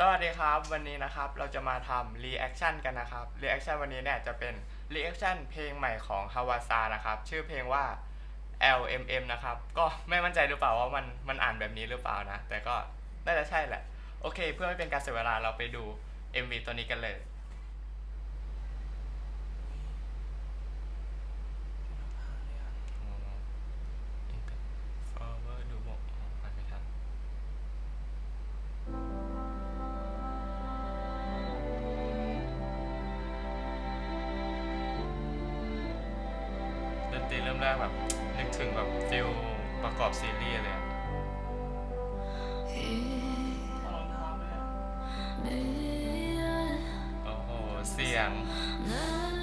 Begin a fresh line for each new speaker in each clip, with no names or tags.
สวัสดีครับ วันนี้นะครับเราจะมาทำรีแอคชั่นกันนะครับรีแอคชั่นวันนี้เนี่ยจะเป็นรีแอคชั่นเพลงใหม่ของฮาวาซานะครับชื่อเพลงว่า LMM นะครับก็ไม่มั่นใจหรือเปล่าว่ามันมันอ่านแบบนี้หรือเปล่านะ แต่ก็น่าจะใช่แหละ โอเค เพื่อไม่เป็นการเสียเวลาเราไปดู MV ตัวนี้กันเลย ตรีเริ่มแรกแบบนึกถึงแบบฟิลประกอบซีรีส์เลยอะ
รองเท้าด้วยอะ
โอ้โห เสียง
ชุ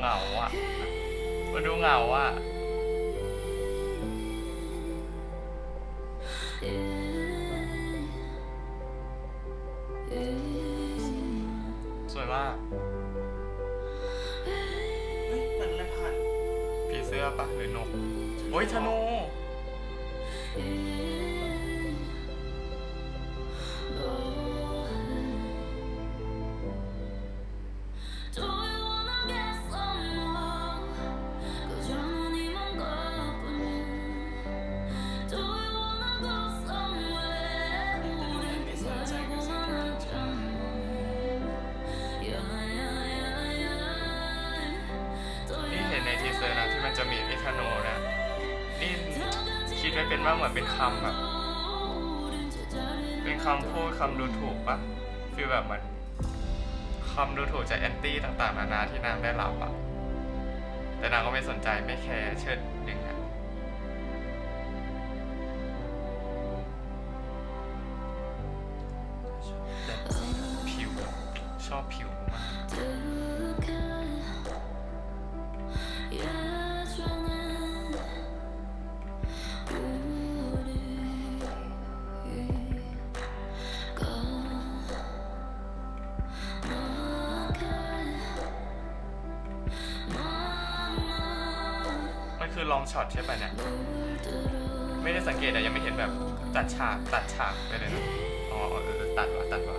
เงาเงาๆอะมาดูเหงาอะ สวยมาก
เฮ้ยเหมือนอะไรผ่าน
ผีเสื้อปะหรือนก โอ้ยธนู
Do
ธนูนะนี่คิดไปเป็นว่าเหมือนเป็นคำแบบเป็นคำพูดคำดูถูกปะฟีลแบบมันคำดูถูกจากแอนตี้ต่างๆนานาที่นางได้รับอะแต่นางก็ไม่สนใจไม่แคร์เชิดนึ่งเงี้ คือลองช็อตใช่ป่ะเนี่ย ไม่ได้สังเกตอะยังไม่เห็นแบบตัดฉากตัดฉากไปเลยนะอ๋ออตัดว่ะตัดว่ะ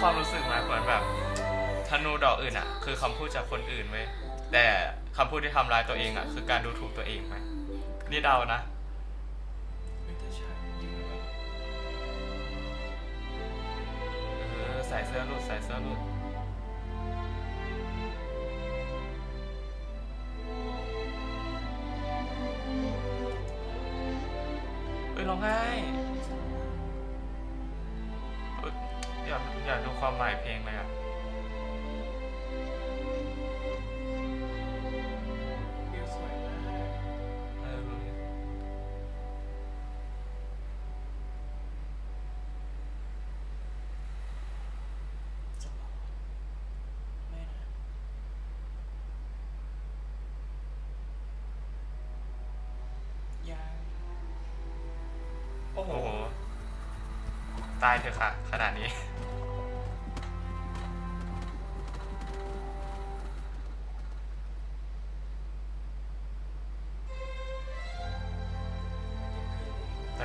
ควา
มรู้สึ
กนะเหมือนแบบธนูดอกอื่นอะ คือคำพูดจากคนอื่นเว้ยแต่คำพูดที่ทำร้ายตัวเองอะ คือการดูถูกตัวเองไหมนี่เดานะ
ใช่ยิงแบบ
เออใส่เสื้อหลุดใส่เสื้อหลุดเอ้ยร้องไห้ากดูความหมายเพลงเลยอะ
วิวสวยมาก
เออรู้ดิ
จะบอกไม่ะยังโอ้โห โอ้โห
ตายเถอะค่ะ ขนาดนี้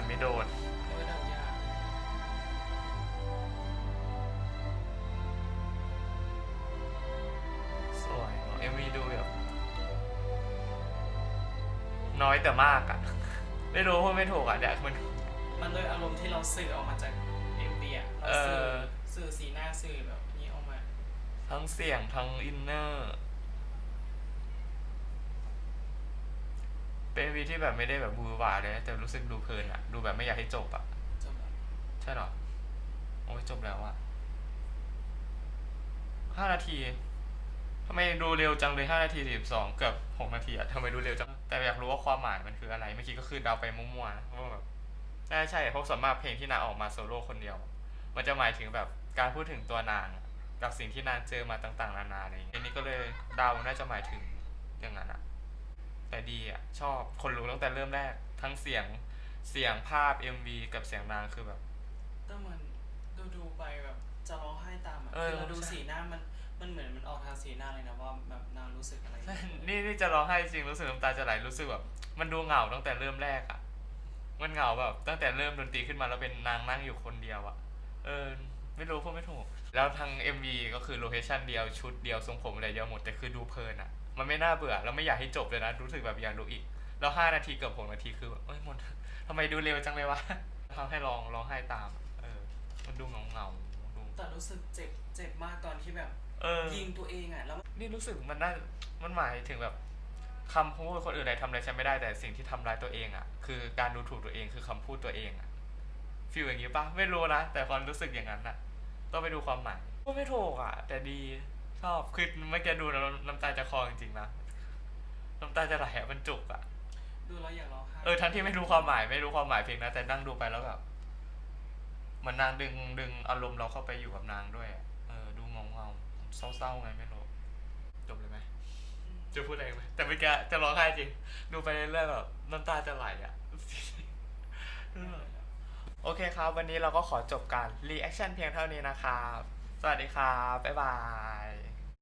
ไม่โดน
เออดับยาก
สวยเอ็มวีดูแบบน้อยแต่มากอะไม่รู้พูดไม่ถูกอะเดี๋ยวมัน
มันด้วยอารมณ์ที่เราสื่อออกมาจากเอ็มบีอะเราสื่อ
เออ
สื่อสีหน้าสื่อแบบนี้ออกมา
ทั้งเสียงทั้งอินเนอร์ เป็นวีที่แบบไม่ได้แบบบูหวาเลยนะแต่รู้สึกดูเพลินอะดูแบบไม่อยากให้จบอะ
จบแล้ว
ใช่เหรอ โอ้ยจบแล้วอะห้านาทีทำไมดูเร็วจังเลยห้านาทีสิบสองเกือบหกนาทีอะทำไมดูเร็วจัง แต่อยากรู้ว่าความหมายมันคืออะไรเมื่อกี้ก็คือเดาไปมั่วๆนะว่าแบบน่าจะใช่เพราะส่วนมากเพลงที่นางออกมาโซโล่คนเดียว มันจะหมายถึงแบบการพูดถึงตัวนางอะกับสิ่งที่นางเจอมาต่างๆ นานาอะไรอย่างเงี้ยอันนี้ก็เลยเดาน่าจะหมายถึงอย่างนั้นอะ แต่ดีอะชอบคนรู้ตั้งแต่เริ่มแรก ทั้งเสียงเสียงภาพ MV กับเสียงนางคือแบบ
แต่เหมือนดูดูๆไปแบบจะร้องไห้ตามอะ
เออ
คือเราดู
ใช่
สีหน้ามันมันเหมือนมันออกทางสีหน้าเลยนะว่าแบบนางรู้สึกอะไรอยู่
นี่นี่จะร้องไห้จริงรู้สึกน้ำตาจะไหลรู้สึกแบบ มันดูเหงาตั้งแต่เริ่มแรกอะมันเหงาแบบ ตั้งแต่เริ่มดนตรีขึ้นมาแล้วเป็นนางนั่งอยู่คนเดียวอะเออ ไม่รู้พูดไม่ถูก แล้วทาง MV ก็คือโลเคชันเดียวชุดเดียวทรงผมอะไรเดียวหมดแต่คือดูเพลินอะ มันไม่น่าเบื่อ แล้วไม่อยากให้จบเลยนะ รู้สึกแบบอยากดูอีก แล้วห้านาทีเกือบหกนาทีคือแบบเอ้ยหมดทำไมดูเร็วจังเลยวะทำให้ลองร้องไห้ตามอะเออ มันดูเหงาเงาๆดู
แต่รู้สึกเจ็บเจ็บมากตอนที่แบบ
เออ
ยิงตัวเองอะแล้ว
นี่รู้สึกมันได้มันหมายถึงแบบคำพูดคนอื่นอะไรทำอะไรฉันไม่ได้แต่สิ่งที่ทำร้ายตัวเองอะ่ะ คือการดูถูกตัวเองคือคำพูดตัวเองอะ่ะฟีลอย่างนี้ปะไม่รู้นะแต่ความรู้สึกอย่างนั้นอะ่ะ ต้องไปดูความหมายพูดไม่ถูกอะ่ะ แต่ดีช อบคือเมื่อกี้ดูแล้วน้ำตาจะคลอจริงๆนะน้ำตาจะไหลอะมันจุกอะ่ะ
ดูแล้วอยากร้องไห้
เออทั้งที่ไม่รู้ความหมายไม่รู้ความหมายเพลงนะแต่นั่งดูไปแล้วแบบเหมันนางดึงดึงอารมณ์เราเข้าไปอยู่กับนางด้วยอะเออดูเงาเงาๆเศร้าๆไงไม่รู้จบเลยไหมจะพูดอะไรไหมแต่เมื่อกี้จะร้องไห้จริง ดูไปเรื่อยๆแบบน้ำตาจะไหลอะโอเคครับ วันนี้เราก็ขอจบการรีแอคชั่นเพียงเท่านี้นะครับ สวัสดีครับ บ๊ายบาย